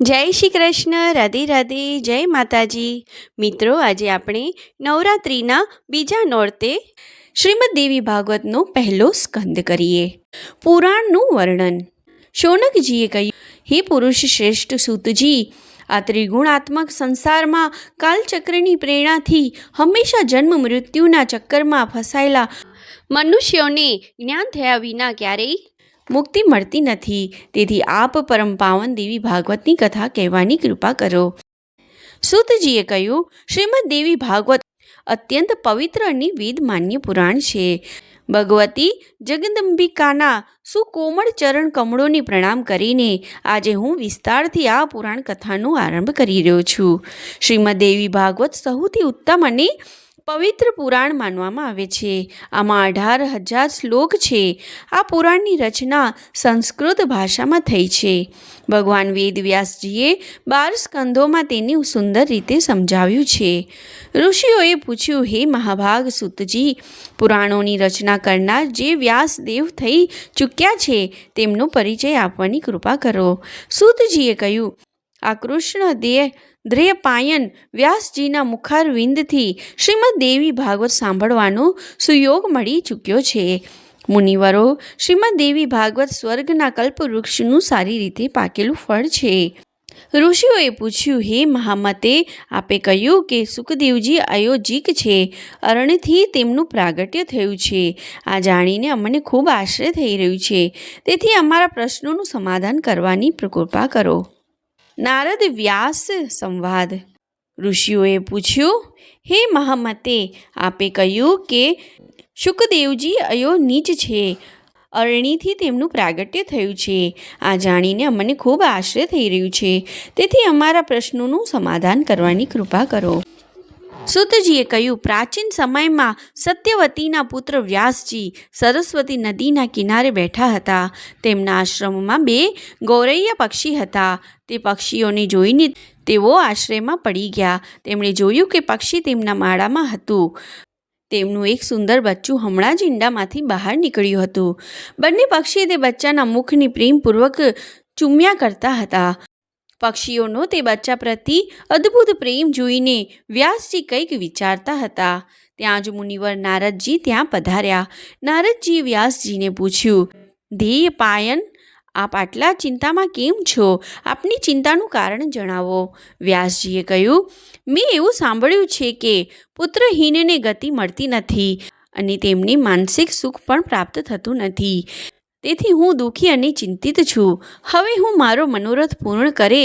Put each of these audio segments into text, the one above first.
જય શ્રી કૃષ્ણ, રાધે રાધે, જય માતાજી. મિત્રો, આજે આપણે નવરાત્રિના બીજા નોરતે શ્રીમદ દેવી ભાગવતનો પહેલો સ્કંદ કરીએ. પુરાણનું વર્ણન. શૌનકજીએ કહ્યું, હે પુરુષ શ્રેષ્ઠ સૂતજી, આ ત્રિગુણાત્મક સંસારમાં કાલચક્રની પ્રેરણાથી હંમેશા જન્મ મૃત્યુના ચક્કરમાં ફસાયેલા મનુષ્યોને જ્ઞાન થયા વિના ક્યારેય મુક્તિ મળતી નથી. તેથી આપ પરમ પાવન દેવી ભાગવતની કથા કહેવાની કૃપા કરો. સુતજીએ કહ્યું, શ્રીમદ દેવી ભાગવત અત્યંત પવિત્ર અને વેદ માન્ય પુરાણ છે. ભગવતી જગદંબિકાના સુકોમળ ચરણ કમળોને પ્રણામ કરીને આજે હું વિસ્તારથી આ પુરાણ કથાનો આરંભ કરી રહ્યો છું. શ્રીમદ દેવી ભાગવત સૌથી ઉત્તમ અને પવિત્ર પુરાણ માનવામાં આવે છે. આમાં અઢાર હજાર શ્લોક છે. આ પુરાણની રચના સંસ્કૃત ભાષામાં થઈ છે. ભગવાન વેદવ્યાસજીએ બાર સ્કંધોમાં તેને સુંદર રીતે સમજાવ્યું છે. ઋષિઓએ પૂછ્યું, હે મહાભાગ સુતજી, પુરાણોની રચના કરનાર જે વ્યાસદેવ થઈ ચૂક્યા છે, તેમનો પરિચય આપવાની કૃપા કરો. સુતજીએ કહ્યું, આ કૃષ્ણ દેહ ધ્રેયપાયન વ્યાસજીના મુખારવિંદથી શ્રીમદ દેવી ભાગવત સાંભળવાનો સુયોગ મળી ચૂક્યો છે. મુનિવરો શ્રીમદ દેવી ભાગવત સ્વર્ગના કલ્પવૃક્ષનું સારી રીતે પાકેલું ફળ છે. ઋષિઓએ પૂછ્યું, હે મહામતે, આપે કહ્યું કે સુખદેવજી અયોજિક છે. અરણ્યથી તેમનું પ્રાગટ્ય થયું છે. આ જાણીને અમને ખૂબ આશ્ચર્ય થઈ રહ્યું છે. તેથી અમારા પ્રશ્નોનું સમાધાન કરવાની કૃપા કરો. નારદ વ્યાસ સંવાદ. ઋષિઓએ પૂછ્યું, હે મહામતે, આપે કહ્યું કે શુકદેવજી અયો નીચ છે. અરણીથી તેમનું પ્રાગટ્ય થયું છે. આ જાણીને અમને ખૂબ આશ્ચર્ય થઈ રહ્યું છે. તેથી અમારા પ્રશ્નોનું સમાધાન કરવાની કૃપા કરો. સુતજીએ કહ્યું, પ્રાચીન સમયમાં સત્યવતીના પુત્ર વ્યાસજી સરસ્વતી નદીના કિનારે બેઠા હતા. તેમના આશ્રમમાં બે ગૌરૈયા પક્ષી હતા. તે પક્ષીઓને જોઈને તેઓ આશ્રયમાં પડી ગયા. તેમણે જોયું કે પક્ષી તેમના માળામાં હતું. તેમનું એક સુંદર બચ્ચું હમણાં જ ઈંડામાંથી બહાર નીકળ્યું હતું. બંને પક્ષી તે બચ્ચાના મુખની પ્રેમપૂર્વક ચૂમ્યા કરતા હતા. પક્ષીઓનો તે બચ્ચા પ્રતિ અદ્ભુત પ્રેમ જોઈને વ્યાસજી કંઈક વિચારતા હતા. ત્યાં જ મુનિવર નારદજી ત્યાં પધાર્યા. નારદજીએ વ્યાસજીને પૂછ્યું ધ્યેય પાયન, આપ આટલા ચિંતામાં કેમ છો? આપની ચિંતાનું કારણ જણાવો. વ્યાસજીએ કહ્યું, મેં એવું સાંભળ્યું છે કે પુત્રહીનને ગતિ મળતી નથી અને તેમને માનસિક સુખ પણ પ્રાપ્ત થતું નથી. તેથી હું દુઃખી અને ચિંતિત છું. હવે હું મારો મનોરથ પૂર્ણ કરે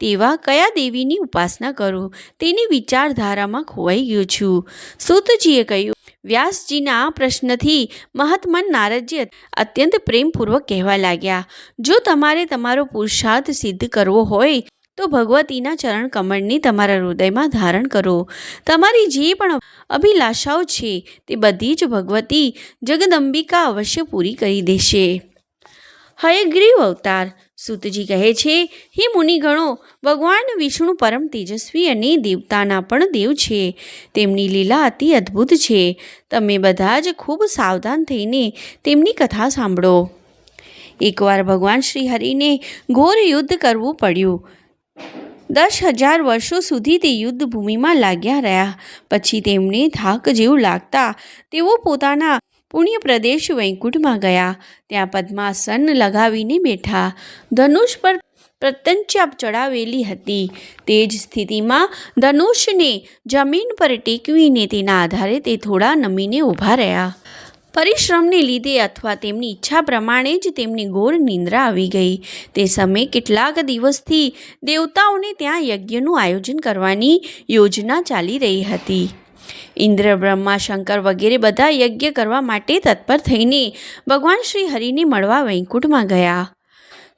તેવા કયા દેવીની ઉપાસના કરું? તેની વિચારધારામાં ખોવાઈ ગયો છું. સુતજીએ કહ્યું, વ્યાસજીના આ પ્રશ્નથી મહાત્મન નારદજી અત્યંત પ્રેમપૂર્વક કહેવા લાગ્યા. જો તમારે તમારો પુરુષાર્થ સિદ્ધ કરવો હોય તો ભગવતીના ચરણ કમળની તમારા હૃદયમાં ધારણ કરો. તમારી જે પણ અભિલાષાઓ છે, તે બધી જ ભગવતી જગદંબિકા અવશ્ય પૂરી કરી દેશે. હયગ્રીવ અવતાર, સુતજી કહે છે, હે મુનિગણો, ભગવાન વિષ્ણુ પરમ તેજસ્વી અને દેવતાના પણ દેવ છે. તેમની લીલા અતિ અદ્ભુત છે. તમે બધા જ ખૂબ સાવધાન થઈને તેમની કથા સાંભળો. એકવાર ભગવાન શ્રી હરિને ઘોર યુદ્ધ કરવું પડ્યું. દસ હજાર વર્ષો સુધી તે યુદ્ધ ભૂમિમાં લાગ્યા રહ્યા. પછી તેમને થાક જેવું લાગતા તેઓ પોતાના પુણ્ય પ્રદેશ વૈકુંઠમાં ગયા. ત્યાં પદ્માસન લગાવીને બેઠા. ધનુષ પર પ્રત્યંચાપ ચડાવેલી હતી. તે જ સ્થિતિમાં ધનુષને જમીન પર ટેકવીને તેના આધારે તે થોડા નમીને ઊભા રહ્યા. પરિશ્રમને લીધે અથવા તેમની ઈચ્છા પ્રમાણે જ તેમની ઘોર નિંદ્રા આવી ગઈ. તે સમયે કેટલાક દિવસથી દેવતાઓને ત્યાં યજ્ઞનું આયોજન કરવાની યોજના ચાલી રહી હતી. ઇન્દ્ર, બ્રહ્મા, શંકર વગેરે બધા યજ્ઞ કરવા માટે તત્પર થઈને ભગવાન શ્રી હરિને મળવા વૈકુંઠમાં ગયા.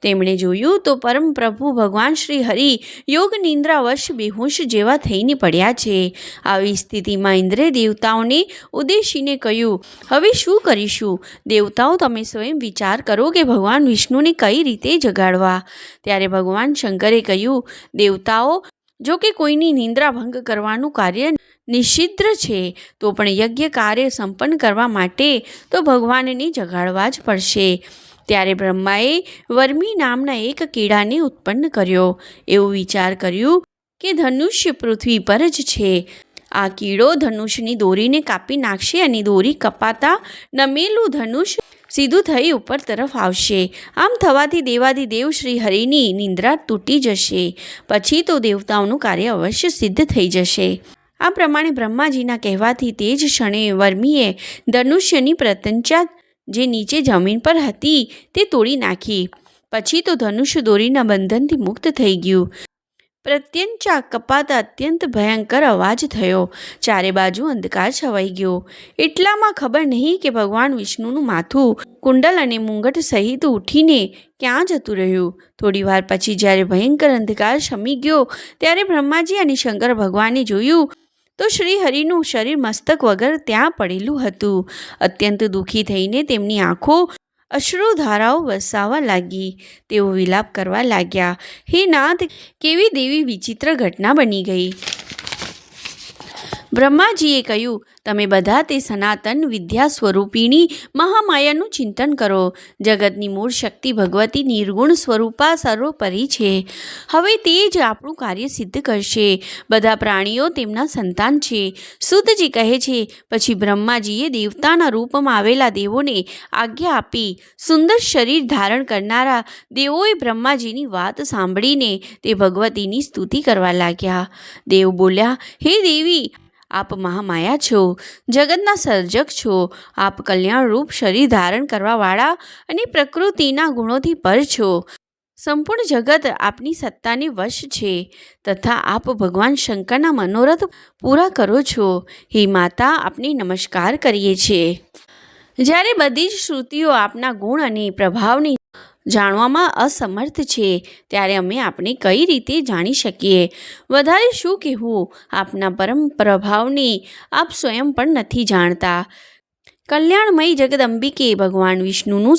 તેમણે જોયું તો પરમ પ્રભુ ભગવાન શ્રી હરિ યોગ નિંદ્રાવશ બેહોશ જેવા થઈને પડ્યા છે. આવી સ્થિતિમાં ઇન્દ્રે દેવતાઓને ઉદ્દેશીને કહ્યું, હવે શું કરીશું? દેવતાઓ, તમે સ્વયં વિચાર કરો કે ભગવાન વિષ્ણુને કઈ રીતે જગાડવા. ત્યારે ભગવાન શંકરે કહ્યું, દેવતાઓ, જો કે કોઈની નિંદ્રા ભંગ કરવાનું કાર્ય નિષિદ્ધ છે, તો પણ યજ્ઞ કાર્ય સંપન્ન કરવા માટે તો ભગવાનને જગાડવા જ પડશે. ત્યારે બ્રહ્માએ વર્મી નામના એક કીડાને ઉત્પન્ન કર્યો. એવું વિચાર કર્યું કે ધનુષ્ય પૃથ્વી પર જ છે. આ કીડો ધનુષની દોરીને કાપી નાખશે અને દોરી કપાતા નમેલું ધનુષ સીધું થઈ ઉપર તરફ આવશે. આમ થવાથી દેવાદી દેવ શ્રી હરિની નિંદ્રા તૂટી જશે. પછી તો દેવતાઓનું કાર્ય અવશ્ય સિદ્ધ થઈ જશે. આ પ્રમાણે બ્રહ્માજીના કહેવાથી તે જ ક્ષણે વર્મીએ ધનુષ્યની પ્રતંચા જે નીચે જમીન પર હતી તે તોડી નાખી. પછી તો ધનુષ્ય દોરીના બંધનથી મુક્ત થઈ ગયું. પ્રત્યંચા કપાતા અત્યંત ભયંકર અવાજ થયો. ચારે બાજુ અંધકાર છવાઈ ગયો. એટલામાં ખબર નહીં કે ભગવાન વિષ્ણુનું માથું, કુંડલ અને મુંગટ સહિત ઉઠીને ક્યાં જતું રહ્યું? થોડી વાર પછી જ્યારે ભયંકર અંધકાર શમી ગયો, ત્યારે બ્રહ્માજી અને શંકર ભગવાને જોયું તો શ્રી હરિનું શરીર મસ્તક વગર ત્યાં પડેલું હતું. અત્યંત દુઃખી થઈને તેમની આંખો અશ્રુધારાઓ વસાવા લાગી. તેઓ વિલાપ કરવા લાગ્યા. હે નાથ, કેવી દેવી વિચિત્ર ઘટના બની ગઈ? બ્રહ્માજીએ કહ્યું, તમે બધા તે સનાતન વિદ્યા સ્વરૂપિણી મહામાયાનું ચિંતન કરો. જગતની મૂળ શક્તિ ભગવતી નિર્ગુણ સ્વરૂપા સર્વોપરી છે. હવે તે જ આપણું કાર્ય સિદ્ધ કરશે. બધા પ્રાણીઓ તેમના સંતાન છે. સુતજી કહે છે, પછી બ્રહ્માજીએ દેવતાના રૂપમાં આવેલા દેવોને આજ્ઞા આપી. સુંદર શરીર ધારણ કરનારા દેવોએ બ્રહ્માજીની વાત સાંભળીને તે ભગવતીની સ્તુતિ કરવા લાગ્યા. દેવ બોલ્યા, હે દેવી આપ મહામાયા છો, જગતના સર્જક છો. આપ કલ્યાણરૂપ શરીર ધારણ કરવાવાળા અને પ્રકૃતિના ગુણોથી પર છો. સંપૂર્ણ જગત આપની સત્તાની વશ છે. તથા આપ ભગવાન શંકરના મનોરથ પૂરા કરો છો. હે માતા, આપને નમસ્કાર કરીએ છીએ. જ્યારે બધી જ શ્રુતિઓ આપના ગુણ અને પ્રભાવને જાણવામાં અસમર્થ છે ત્યારે અમે આપણે કઈ રીતે જાણી શકીએ? વધારે શું કહેવું? આપના પરમ પ્રભાવને આપ સ્વયં પણ નથી જાણતા. કલ્યાણમય જગદંબિકે ભગવાન વિષ્ણુનું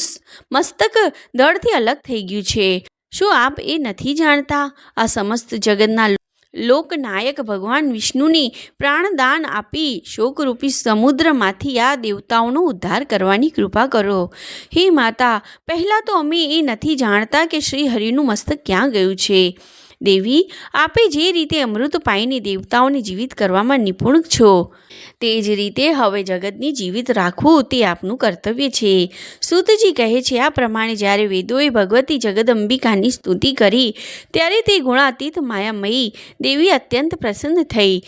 મસ્તક દળથી અલગ થઈ ગયું છે. શું આપ એ નથી જાણતા? આ સમસ્ત જગતના લોકનાયક ભગવાન વિષ્ણુને પ્રાણદાન આપી શોકરૂપી સમુદ્રમાંથી આ દેવતાઓનો ઉદ્ધાર કરવાની કૃપા કરો. હે માતા, પહેલાં તો અમે એ નથી જાણતા કે શ્રી હરિનું મસ્તક ક્યાં ગયું છે? દેવી, આપે જે રીતે અમૃત પાઈને દેવતાઓને જીવિત કરવામાં નિપુણ છો, તે જ રીતે હવે જગતની જીવિત રાખવું તે આપનું કર્તવ્ય છે. સુતજી કહે છે, આ પ્રમાણે જ્યારે વેદોએ ભગવતી જગદંબિકાની સ્તુતિ કરી, ત્યારે તે ગુણાતીત માયામયી દેવી અત્યંત પ્રસન્ન થઈ.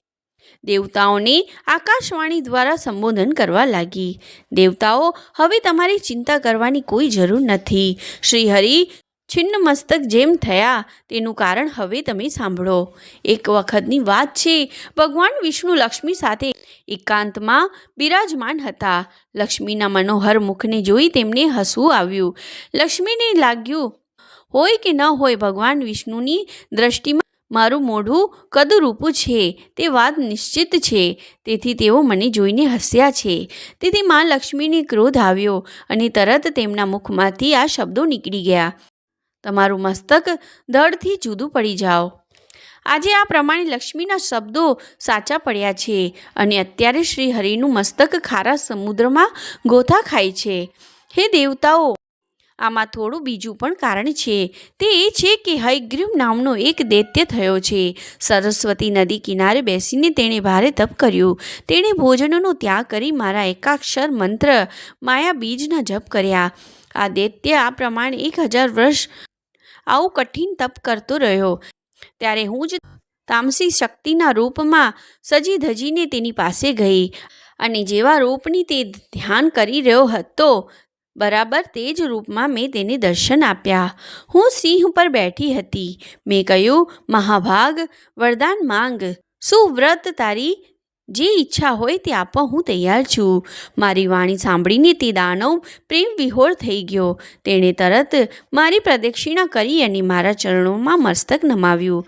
દેવતાઓને આકાશવાણી દ્વારા સંબોધન કરવા લાગી. દેવતાઓ, હવે તમારી ચિંતા કરવાની કોઈ જરૂર નથી. શ્રી હરિ છિન્ન મસ્તક જેમ થયા, તેનું કારણ હવે તમે સાંભળો. એક વખતની વાત છે, ભગવાન વિષ્ણુ લક્ષ્મી સાથે એકાંતમાં બિરાજમાન હતા. લક્ષ્મીના મનોહર મુખને જોઈ તેમને હસવું આવ્યું. લક્ષ્મીને લાગ્યું, હોય કે ન હોય ભગવાન વિષ્ણુની દ્રષ્ટિમાં મારું મોઢું કદરૂપું છે, તે વાત નિશ્ચિત છે. તેથી તેઓ મને જોઈને હસ્યા છે. તેથી મા લક્ષ્મીને ક્રોધ આવ્યો અને તરત તેમના મુખમાંથી આ શબ્દો નીકળી ગયા. તમારું મસ્તક દળથી જુદું પડી જાઓ. આજે આ પ્રમાણે લક્ષ્મીના શબ્દો સાચા પડ્યા છે અને અત્યારે શ્રી હરિનું મસ્તક ખારા સમુદ્રમાં ગોથા ખાય છે. હે દેવતાઓ, આમાં થોડું બીજું પણ કારણ છે. તે એ છે કે હયગ્રીવ નામનો એક દૈત્ય થયો છે. સરસ્વતી નદી કિનારે બેસીને તેણે ભારે તપ કર્યું. તેણે ભોજનનો ત્યાગ કરી મારા એકાક્ષર મંત્ર, માયા બીજના જપ કર્યા. આ દૈત્ય આ પ્રમાણે એક હજાર વર્ષ આવું કઠિન તપ કરતો રહ્યો. ત્યારે હું જ તામસી શક્તિના રૂપમાં સજી ધજીને તેની પાસે ગઈ અને જેવા રૂપની તે ધ્યાન કરી રહ્યો હતો, બરાબર તે જ રૂપમાં મેં તેને દર્શન આપ્યા. હું સિંહ પર બેઠી હતી. મેં કહ્યું, મહાભાગ, વરદાન માંગ. શું વ્રત તારી જે ઈચ્છા હોય તે આપવા હું તૈયાર છું. મારી વાણી સાંભળીને તે દાનવ પ્રેમ વિહોર થઈ ગયો. તેણે તરત મારી પ્રદક્ષિણા કરી અને મારા ચરણોમાં મસ્તક નમાવ્યું.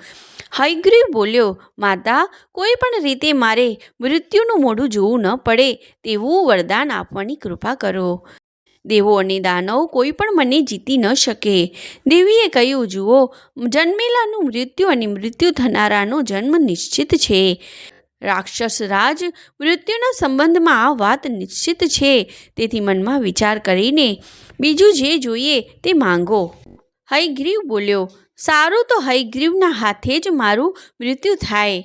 હયગ્રીવ બોલ્યો, માતા, કોઈ પણ રીતે મારે મૃત્યુનું મોઢું જોવું ન પડે, તેવું વરદાન આપવાની કૃપા કરો. દેવો અને દાનવ કોઈ પણ મને જીતી ન શકે. દેવીએ કહ્યું, જુઓ, જન્મેલાનું મૃત્યુ અને મૃત્યુ થનારાનો જન્મ નિશ્ચિત છે. રાક્ષસ રાજ મૃત્યુના સંબંધમાં આ વાત નિશ્ચિત છે. તેથી મનમાં વિચાર કરીને બીજું જે જોઈએ તે માંગો. હયગ્રીવ બોલ્યો, સારું તો હયગ્રીવના હાથે જ મારું મૃત્યુ થાય.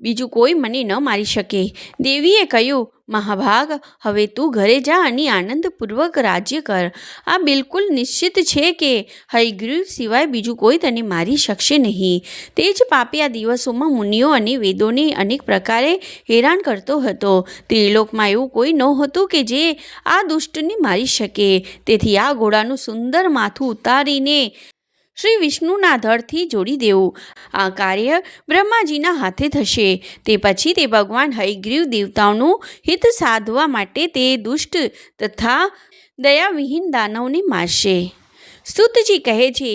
બીજું કોઈ મને ન મારી શકે. દેવીએ કહ્યું મહાભાગ, હવે તું ઘરે જા અને આનંદપૂર્વક રાજ્ય કર. આ બિલકુલ નિશ્ચિત છે કે હયગ્રીવ સિવાય બીજું કોઈ તને મારી શકશે નહીં. તે જ પાપી આ દિવસોમાં મુનિઓ અને વેદોને અનેક પ્રકારે હેરાન કરતો હતો. ત્રિલોકમાં એવું કોઈ નહોતું કે જે આ દુષ્ટને મારી શકે. તેથી આ ઘોડાનું સુંદર માથું ઉતારીને શ્રી વિષ્ણુના ધડથી જોડી દેવું. આ કાર્ય બ્રહ્માજીના હાથે થશે. તે પછી તે ભગવાન હયગ્રીવ દેવતાઓનું હિત સાધવા માટે તે દુષ્ટ તથા દયાવિહીન દાનવને મારશે. સુતજી કહે છે,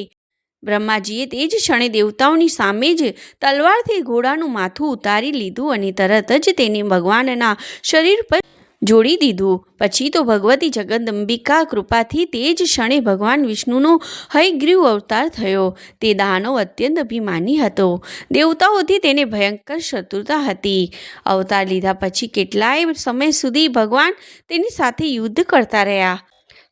બ્રહ્માજીએ તે જ ક્ષણે દેવતાઓની સામે જ તલવારથી ઘોડાનું માથું ઉતારી લીધું અને તરત જ તેને ભગવાનના શરીર પર જોડી દીધું. પછી તો ભગવતી જગદંબિકા કૃપાથી તે જ ક્ષણે ભગવાન વિષ્ણુનો હયગ્રીવ અવતાર થયો. તે દાનવ અત્યંત અભિમાની હતો. દેવતાઓથી તેને ભયંકર શત્રુતા હતી. અવતાર લીધા પછી કેટલાય સમય સુધી ભગવાન તેની સાથે યુદ્ધ કરતા રહ્યા.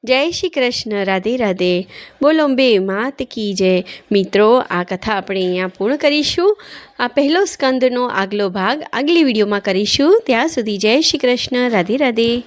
જય શ્રી કૃષ્ણ, રાધે રાધે. બોલો બે માત કી જય. મિત્રો, આ કથા આપણે અહીંયા પૂર્ણ કરીશું. આ પહેલો સ્કંદનો આગલો ભાગ આગલી વિડીયોમાં કરીશું. ત્યાં સુધી જય શ્રી કૃષ્ણ, રાધે રાધે.